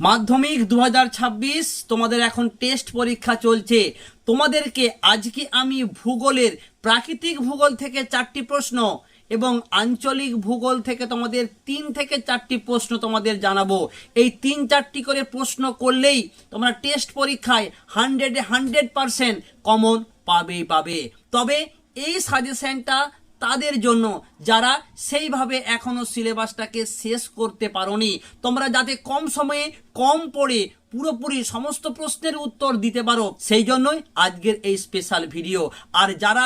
মাধ্যমিক দু হাজার ছাব্বিশ, তোমাদের এখন টেস্ট পরীক্ষা চলছে। তোমাদেরকে আজকে আমি ভূগোলের প্রাকৃতিক ভূগোল থেকে চারটি প্রশ্ন এবং আঞ্চলিক ভূগোল থেকে তোমাদের তিন থেকে চারটি প্রশ্ন তোমাদের জানাব। এই তিন চারটি করে প্রশ্ন করলেই তোমরা টেস্ট পরীক্ষায় হান্ড্রেডে হান্ড্রেড পারসেন্ট কমন পাবেই, পাবে। তবে এই সাজেশনটা তাদের জন্য যারা সেইভাবে এখনও সিলেবাসটাকে শেষ করতে পারোনি। তোমরা যাতে কম সময়ে কম পড়ে পুরোপুরি সমস্ত প্রশ্নের উত্তর দিতে পারো, সেই জন্যই আজকের এই স্পেশাল ভিডিও আর যারা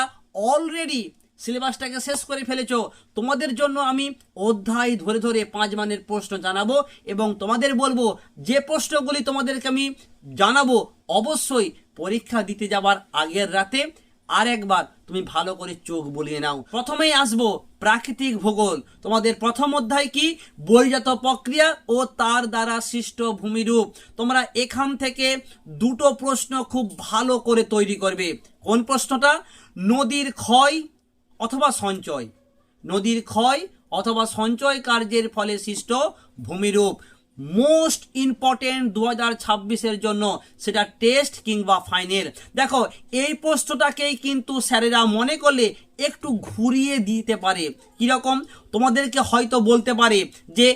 অলরেডি সিলেবাসটাকে শেষ করে ফেলেছো, তোমাদের জন্য আমি অধ্যায় ধরে ধরে পাঁচ মানের প্রশ্ন জানাব এবং তোমাদের বলব, যে প্রশ্নগুলি তোমাদেরকে আমি জানাব, অবশ্যই পরীক্ষা দিতে যাবার আগের রাতে আর একবার তুমি ভালো করে চোখ বুলিয়ে নাও। প্রথমেই আসব প্রাকৃতিক ভূগোল। তোমাদের প্রথম অধ্যায় কি? বহিজাত প্রক্রিয়া ও তার দ্বারা সৃষ্ট ভূমিরূপ। তোমরা এখান থেকে দুটো প্রশ্ন খুব ভালো করে তৈরি করবে। কোন প্রশ্নটা? নদীর ক্ষয় অথবা সঞ্চয়। নদীর ক্ষয় অথবা সঞ্চয় কার্যের ফলে সৃষ্ট ভূমিরূপ। মোস্ট ইম্পর্টেন্ট দু হাজার ছাব্বিশের জন্য সেটা টেস্ট কিংবা ফাইনাল দেখো, এই প্রশ্নটাকেই কিন্তু স্যারেরা মনে করলে একটু ঘুরিয়ে দিতে পারে। কীরকম? তোমাদেরকে হয়তো বলতে পারে যে,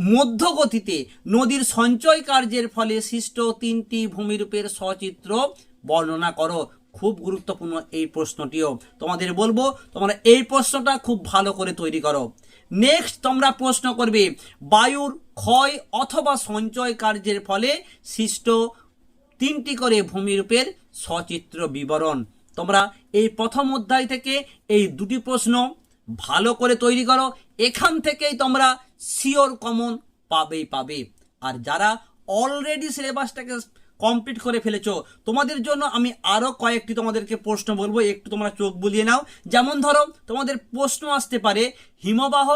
মধ্যগতিতে নদীর সঞ্চয় কার্যের ফলে সৃষ্ট তিনটি ভূমিরূপের সচিত্র বর্ণনা করো। খুব গুরুত্বপূর্ণ এই প্রশ্নটিও। তোমাদের বলব, তোমরা এই প্রশ্নটা খুব ভালো করে তৈরি করো। নেক্সট তোমরা প্রশ্ন করবে, বায়ুর ক্ষয় অথবা সঞ্চয় কার্যের ফলে সৃষ্ট তিনটি করে ভূমিরূপের সচিত্র বিবরণ। তোমরা এই প্রথম অধ্যায় থেকে এই দুটি প্রশ্ন ভালো করে তৈরি করো। এখান থেকেই তোমরা শিওর কমন পাবেই পাবে। আর যারা অলরেডি সিলেবাসটাকে কমপ্লিট করে ফেলেছো, তোমাদের জন্য আমি আরও কয়েকটি তোমাদেরকে প্রশ্ন বলব। একটু তোমরা চোখ বুলিয়ে নাও। যেমন ধরো, তোমাদের প্রশ্ন আসতে পারে হিমবাহ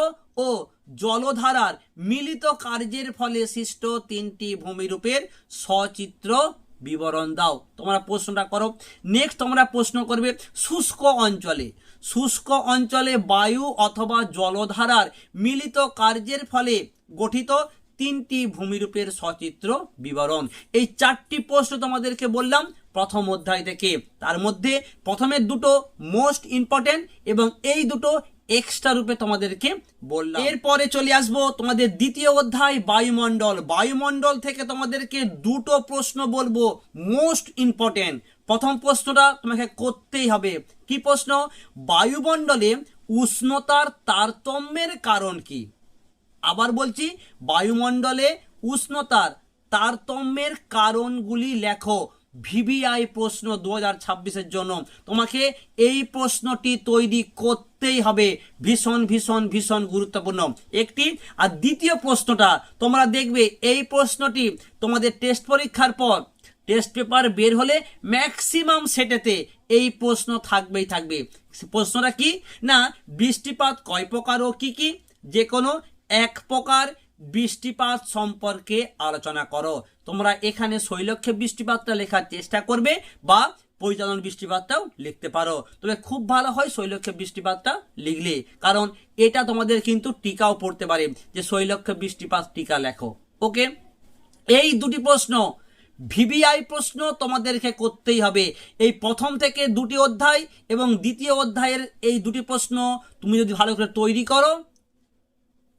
ও জলধারার মিলিত কার্যের ফলে সৃষ্ট তিনটি ভূমিরূপের সচিত্র বিবরণ দাও। তোমরা প্রশ্নটা করো। নেক্সট তোমরা প্রশ্ন করবে, শুষ্ক অঞ্চলে। শুষ্ক অঞ্চলে বায়ু অথবা জলধারার মিলিত কার্যের ফলে গঠিত তিনটি ভূমিরূপের সচিত্র বিবরণ। এই চারটি প্রশ্ন তোমাদেরকে বললাম প্রথম অধ্যায় থেকে। তার মধ্যে প্রথমের দুটো মোস্ট ইম্পর্টেন্ট এবং এই দুটো এক্সট্রা রূপে তোমাদেরকে বললাম। এরপরে চলে আসব তোমাদের দ্বিতীয় অধ্যায় বায়ুমণ্ডল। বায়ুমণ্ডল থেকে তোমাদেরকে দুটো প্রশ্ন বলব মোস্ট ইম্পর্টেন্ট প্রথম প্রশ্নটা তোমাকে করতেই হবে। কি প্রশ্ন? বায়ুমণ্ডলে উষ্ণতার তারতম্যের কারণ কি? আবার বলছি বায়ুমণ্ডলে উষ্ণতার তারতম্যের কারণগুলি লেখো। ভিভিআই প্রশ্ন দু হাজার ছাব্বিশের জন্য। তোমাকে এই প্রশ্নটি তৈরি করতেই হবে। ভীষণ ভীষণ ভীষণ গুরুত্বপূর্ণ। একটি আর দ্বিতীয় প্রশ্নটা, তোমরা দেখবে এই প্রশ্নটি তোমাদের টেস্ট পরীক্ষার পর, টেস্ট পেপার বের হলে ম্যাক্সিমাম সেটেতে এই প্রশ্ন থাকবেই থাকবে। প্রশ্নটা কি? না, বৃষ্টিপাত কয় প্রকার ও কি কি? যে কোনো এক প্রকার বৃষ্টিপাত সম্পর্কে আলোচনা করো। তোমরা এখানে শৈলক্ষে বৃষ্টিপাতটা লেখার চেষ্টা করবে বা পরিচালন বৃষ্টিপাতটাও লিখতে পারো। তবে খুব ভালো হয় শৈলক্ষে বৃষ্টিপাতটা লিখলে, কারণ এটা তোমাদের কিন্তু টিকাও পড়তে পারে যে শৈলক্ষে বৃষ্টিপাত টিকা লেখো। ওকে? এই দুটি প্রশ্ন ভিভিআই প্রশ্ন তোমাদেরকে করতেই হবে। এই প্রথম থেকে দুটি অধ্যায় এবং দ্বিতীয় অধ্যায়ের এই দুটি প্রশ্ন তুমি যদি ভালো করে তৈরি করো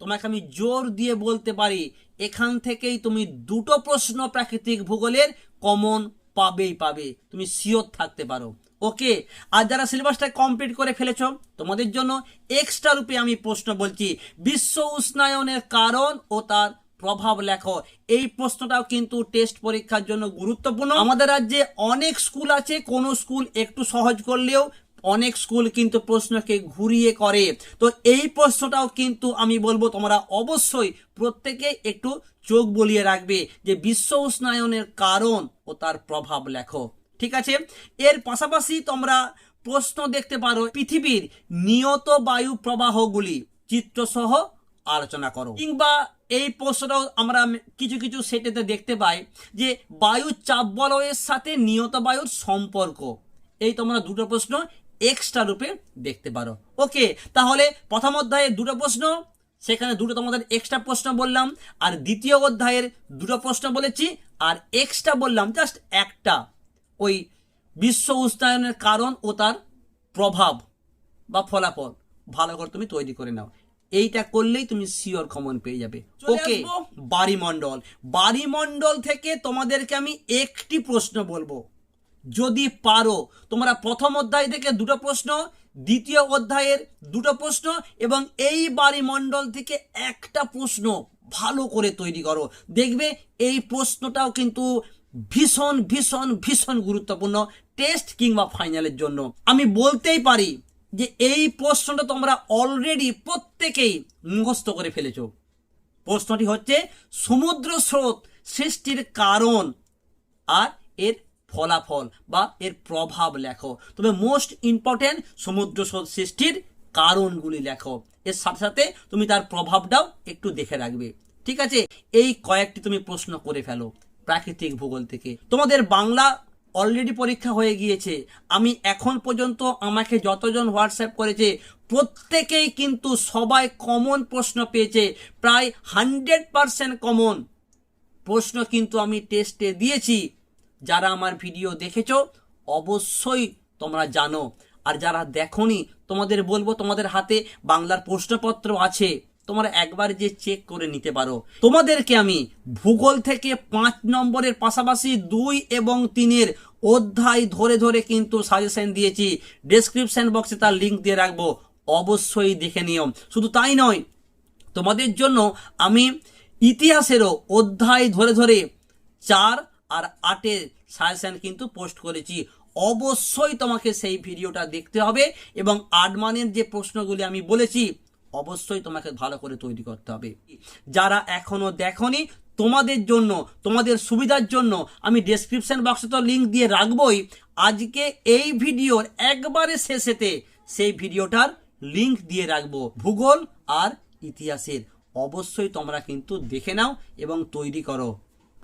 তোমাকে আমি জোর দিয়ে বলতে পারি, এখান থেকেই তুমি দুটো প্রশ্ন প্রাকৃতিক ভূগোলের কমন পাবেই পাবে। তুমি শিওর থাকতে পারো। ওকে আর যারা সিলেবাসটা কমপ্লিট করে ফেলেছ, তোমাদের জন্য এক্সট্রা রূপে আমি প্রশ্ন বলছি। বিশ্ব উষ্ণায়নের কারণ ও তার প্রভাব লেখো। এই প্রশ্নটাও কিন্তু টেস্ট পরীক্ষার জন্য গুরুত্বপূর্ণ। আমাদের রাজ্যে অনেক স্কুল আছে, কোনো স্কুল একটু সহজ করলেও অনেক স্কুল কিন্তু প্রশ্নকে ঘুরিয়ে করে। তো এই প্রশ্নটাও কিন্তু আমি বলব তোমরা অবশ্যই প্রত্যেকে একটু চোখ বলিয়ে রাখবে যে বিশ্ব উষ্ণায়নের কারণ ও তার প্রভাব লেখো। ঠিক আছে? এর পাশাপাশি তোমরা প্রশ্ন দেখতে পারো পৃথিবীর নিয়ত বায়ু প্রবাহগুলি। চিত্রসহ আলোচনা করো। কিংবা এই প্রশ্নটাও আমরা কিছু কিছু সেটেতে দেখতে পাই যে বায়ু চাপ বলয়ের সাথে নিয়ত বায়ুর সম্পর্ক। এই তোমরা দুটো প্রশ্ন এক্সট্রা রূপে দেখতে পারো। ওকে তাহলে প্রথম অধ্যায়ে দুটো প্রশ্ন সেখানে দুটো তোমাদের এক্সট্রা প্রশ্ন বললাম আর দ্বিতীয় অধ্যায়ের দুটো প্রশ্ন বলেছি আর এক্সট্রা বললাম জাস্ট একটা ওই বিশ্ব উষ্ণায়নের কারণ ও তার প্রভাব বা ফলাফল। ভালো করে তুমি তৈরি করে নাও। এইটা করলেই তুমি সিওর কমন পেয়ে যাবে। ওকে বাড়িমণ্ডল। বাড়িমণ্ডল থেকে তোমাদেরকে আমি একটি প্রশ্ন বলব। যদি পারো, তোমরা প্রথম অধ্যায় থেকে দুটো প্রশ্ন, দ্বিতীয় অধ্যায়ের দুটো প্রশ্ন এবং এই বাড়িমণ্ডল থেকে একটা প্রশ্ন ভালো করে তৈরি করো। দেখবে এই প্রশ্নটাও কিন্তু ভীষণ ভীষণ ভীষণ গুরুত্বপূর্ণ টেস্ট কিংবা ফাইনালের জন্য। আমি বলতেই পারি যে এই প্রশ্নটা তোমরা অলরেডি প্রত্যেকেই মুখস্থ করে ফেলেছ। প্রশ্নটি হচ্ছে সমুদ্র স্রোত সৃষ্টির কারণ আর এর ফলাফল বা এর প্রভাব লেখো। তবে মোস্ট ইম্পর্টেন্ট সমুদ্র সৃষ্টির কারণগুলি লেখো। এর সাথে সাথে তুমি তার প্রভাবটাও একটু দেখে রাখবে। ঠিক আছে? এই কয়েকটি তুমি প্রশ্ন করে ফেলো প্রাকৃতিক ভূগোল থেকে। তোমাদের বাংলা অলরেডি পরীক্ষা হয়ে গিয়েছে। আমি এখন পর্যন্ত আমাকে যতজন হোয়াটসঅ্যাপ করেছে, প্রত্যেকেই কিন্তু সবাই কমন প্রশ্ন পেয়েছে। প্রায় হান্ড্রেড পারসেন্ট কমন প্রশ্ন কিন্তু আমি টেস্টে দিয়েছি। যারা আমার ভিডিও দেখেছ, অবশ্যই তোমরা জানো। আর যারা দেখোনি, তোমাদের বলব তোমাদের হাতে বাংলার প্রশ্নপত্র আছে। তোমরা একবার যে চেক করে নিতে পারো। তোমাদেরকে আমি ভূগোল থেকে পাঁচ নম্বরের পাশাপাশি দুই এবং তিনের অধ্যায় ধরে ধরে কিন্তু সাজেশন দিয়েছি। ডেসক্রিপশন বক্সে তার লিঙ্ক দিয়ে রাখব। অবশ্যই দেখে নিও। শুধু তাই নয়, তোমাদের জন্য আমি ইতিহাসেরও অধ্যায় ধরে ধরে চার আর আটের সাজেশন কিন্তু পোস্ট করেছি। অবশ্যই তোমাকে সেই ভিডিওটা দেখতে হবে এবং আট মানের যে প্রশ্নগুলি আমি বলেছি, অবশ্যই তোমাকে ভালো করে তৈরি করতে হবে। যারা এখনও দেখনি, তোমাদের জন্য, তোমাদের সুবিধার জন্য আমি ডেসক্রিপশন বক্সে তো লিঙ্ক দিয়ে রাখবই। আজকে এই ভিডিওর একবারে শেষেতে সেই ভিডিওটার লিঙ্ক দিয়ে রাখব ভূগোল আর ইতিহাসের। অবশ্যই তোমরা কিন্তু দেখে নাও এবং তৈরি করো।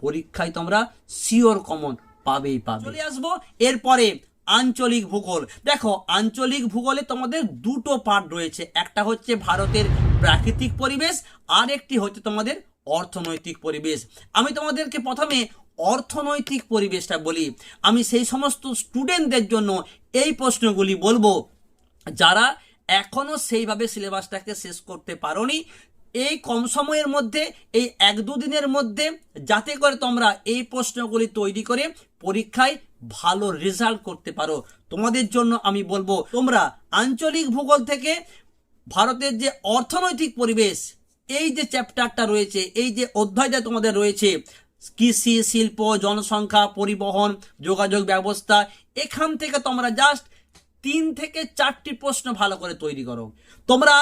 পরীক্ষায় তোমরা শিওর কমন পাবেই পাবে। চলে আসব এরপরে আঞ্চলিক ভূগোল। দেখো, আঞ্চলিক ভূগোলে তোমাদের দুটো পার্ট রয়েছে। একটা হচ্ছে ভারতের প্রাকৃতিক পরিবেশ, আর একটি হচ্ছে তোমাদের অর্থনৈতিক পরিবেশ। আমি তোমাদেরকে প্রথমে অর্থনৈতিক পরিবেশটা বলি। আমি সেই সমস্ত স্টুডেন্টদের জন্য এই প্রশ্নগুলি বলব। যারা এখনও সেইভাবে সিলেবাসটাকে শেষ করতে পারোনি এই কম সময়ের মধ্যে, এই এক দুদিনের মধ্যে, যাতে করে তোমরা এই প্রশ্নগুলি তৈরি করে পরীক্ষায় ভালো রেজাল্ট করতে পারো। তোমাদের জন্য আমি বলব, তোমরা আঞ্চলিক ভূগোল থেকে ভারতের যে অর্থনৈতিক পরিবেশ, এই যে চ্যাপ্টারটা রয়েছে, এই যে অধ্যায়টা তোমাদের রয়েছে, কৃষি, শিল্প, জনসংখ্যা, পরিবহন, যোগাযোগ ব্যবস্থা, এখান থেকে তোমরা জাস্ট তিন থেকে চারটি প্রশ্ন ভালো করে তৈরি করো। তোমরা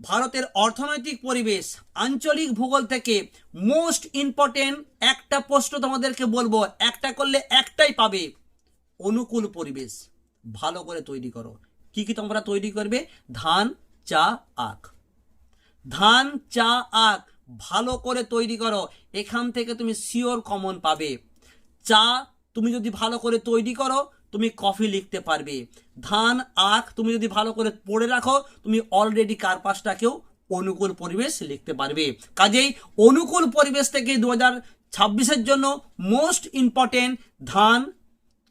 ভারতের অর্থনৈতিক পরিবেশ, আঞ্চলিক ভূগোল থেকে মোস্ট ইম্পর্টেন্ট একটা প্রশ্ন তোমাদেরকে বলব, একটা করলে একটাই পাবে। অনুকূল পরিবেশ, ভালো করে তৈরি করো। কি কি তোমরা তৈরি করবে? ধান, চা, আখ। ধান, চা, আখ ভালো করে তৈরি করো, এখান থেকে তুমি শিওর কমন পাবে। চা তুমি যদি ভালো করে তৈরি করো তুমি কফি লিখতে পারবে। ধান, আখ তুমি যদি ভালো করে পড়ে রাখো, তুমি অলরেডি কার্পাসটাকেও অনুকূল পরিবেশ লিখতে পারবে। কাজেই অনুকূল পরিবেশ থেকে দু হাজার ছাব্বিশের জন্য মোস্ট ইম্পর্টেন্ট ধান,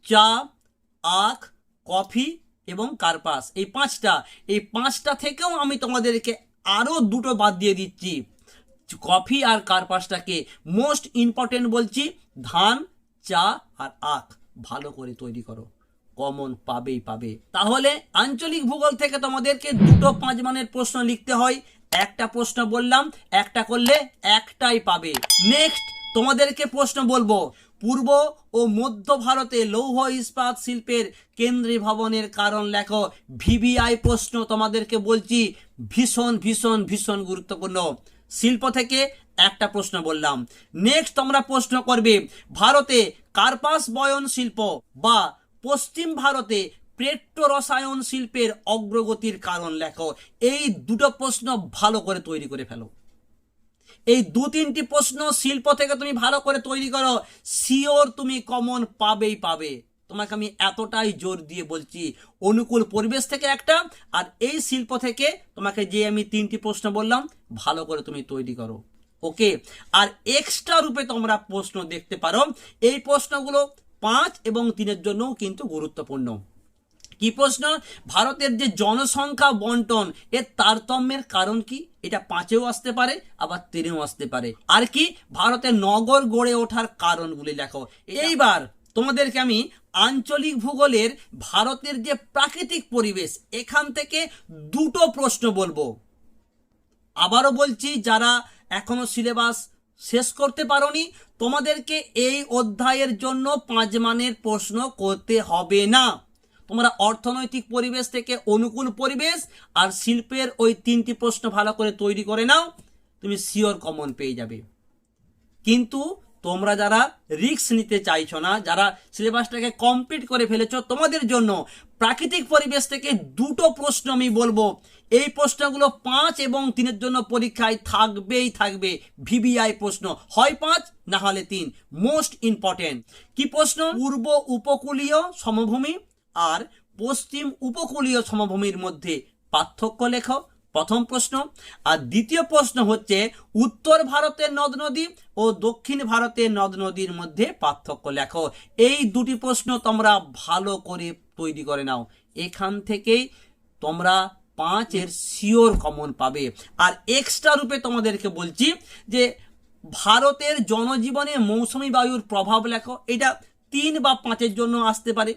চা, আখ, কফি এবং কার্পাস এই পাঁচটা এই পাঁচটা থেকেও আমি তোমাদেরকে আরও দুটো বাদ দিয়ে দিচ্ছি। কফি আর কার্পাসটাকে মোস্ট ইম্পর্টেন্ট বলছি, ধান, চা আর আখ। ভালো করে তৈরি করো। কমন পাবেই, পাবে। তাহলে আঞ্চলিক ভূগোল থেকে তোমাদেরকে দুটো পাঁচ মানের প্রশ্ন লিখতে হয়। একটা প্রশ্ন বললাম, একটা করলে একটাই পাবে। নেক্সট তোমাদেরকে প্রশ্ন বলব। পূর্ব ও মধ্য ভারতে লৌহ ইস্পাত শিল্পের কেন্দ্রীয় ভবনের কারণ লেখো। ভিভিআই প্রশ্ন তোমাদেরকে বলছি, ভীষণ ভীষণ ভীষণ গুরুত্বপূর্ণ। শিল্প থেকে একটা প্রশ্ন বললাম। নেক্সট তোমরা প্রশ্ন করবে, ভারতে কার্পাস বয়ন শিল্প বা পশ্চিম ভারতে পেট্রো রসায়ন শিল্পের অগ্রগতির কারণ লেখো। এই দুটো প্রশ্ন ভালো করে তৈরি করে ফেলো। এই দু তিনটি প্রশ্ন শিল্প থেকে তুমি ভালো করে তৈরি করো, শিওর তুমি কমন পাবেই পাবে। তোমাকে আমি এতটাই জোর দিয়ে বলছি, অনুকূল পরিবেশ থেকে একটা, আর এই শিল্প থেকে তোমাকে যে আমি তিনটি প্রশ্ন বললাম, ভালো করে তুমি তৈরি করো। ওকে? আর এক্সট্রা রূপে তোমরা প্রশ্ন দেখতে পারো। এই প্রশ্নগুলো পাঁচ এবং তিনের জন্যও কিন্তু গুরুত্বপূর্ণ। কি প্রশ্ন? ভারতের যে জনসংখ্যা বন্টন, এর তারতম্যের কারণ কি? এটা পাঁচেও আসতে পারে, আবার তিনেও আসতে পারে। আর কি? ভারতের নগর গড়ে ওঠার কারণগুলি লেখো। এইবার তোমাদেরকে আমি আঞ্চলিক ভূগোলের ভারতের যে প্রাকৃতিক পরিবেশ, এখান থেকে দুটো প্রশ্ন বলব। আবারও বলছি, যারা এখনও সিলেবাস শেষ করতে পারি তোমাদেরকে এই অধ্যায়ের জন্য পাঁচ মানের প্রশ্ন করতে হবে না। তোমরা অর্থনৈতিক পরিবেশ থেকে অনুকূল পরিবেশ আর শিল্পের ওই তিনটি প্রশ্ন ভালো করে তৈরি করে নাও, তুমি শিওর কমন পেয়ে যাবে। কিন্তু তোমরা যারা রিস্ক নিতে চাইছো না, যারা সিলেবাসটাকে কমপ্লিট করে ফেলেছো, তোমাদের জন্য প্রাকৃতিক পরিবেশ থেকে দুটো প্রশ্ন আমি বলব। এই প্রশ্নগুলো পাঁচ এবং তিনের জন্য পরীক্ষায় থাকবেই থাকবে। ভিবিআই প্রশ্ন, হয় পাঁচ না হলে তিন মোস্ট ইম্পর্টেন্ট কি প্রশ্ন? পূর্ব উপকূলীয় সমভূমি আর পশ্চিম উপকূলীয় সমভূমির মধ্যে পার্থক্য লেখো। প্রথম প্রশ্ন। আর দ্বিতীয় প্রশ্ন হচ্ছে, উত্তর ভারতের নদ নদী ও দক্ষিণ ভারতের নদ নদীর মধ্যে পার্থক্য লেখো। এই দুটি প্রশ্ন তোমরা ভালো করে তৈরি করে নাও। এখান থেকেই তোমরা পাঁচের শিওর কমন পাবে। আর এক্সট্রা রূপে তোমাদেরকে বলছি যে, ভারতের জনজীবনে মৌসুমী বায়ুর প্রভাব লেখো। এটা তিন বা পাঁচের জন্য আসতে পারে।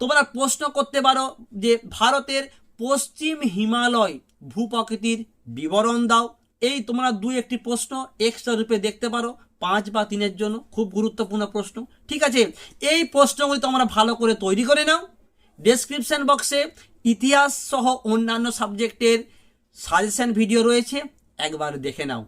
তোমরা প্রশ্ন করতে পারো যে, ভারতের পশ্চিম হিমালয় ভূপ্রকৃতির বিবরণ দাও। এই তোমরা দুই একটি প্রশ্ন এক্সট্রা রূপে দেখতে পারো। পাঁচ বা তিনের জন্য খুব গুরুত্বপূর্ণ প্রশ্ন। ঠিক আছে? এই প্রশ্নগুলি তোমরা ভালো করে তৈরি করে নাও। ডেসক্রিপশন বক্সে ইতিহাস সহ অন্যান্য সাবজেক্টের সাজেশন ভিডিও রয়েছে। একবার দেখে নাও।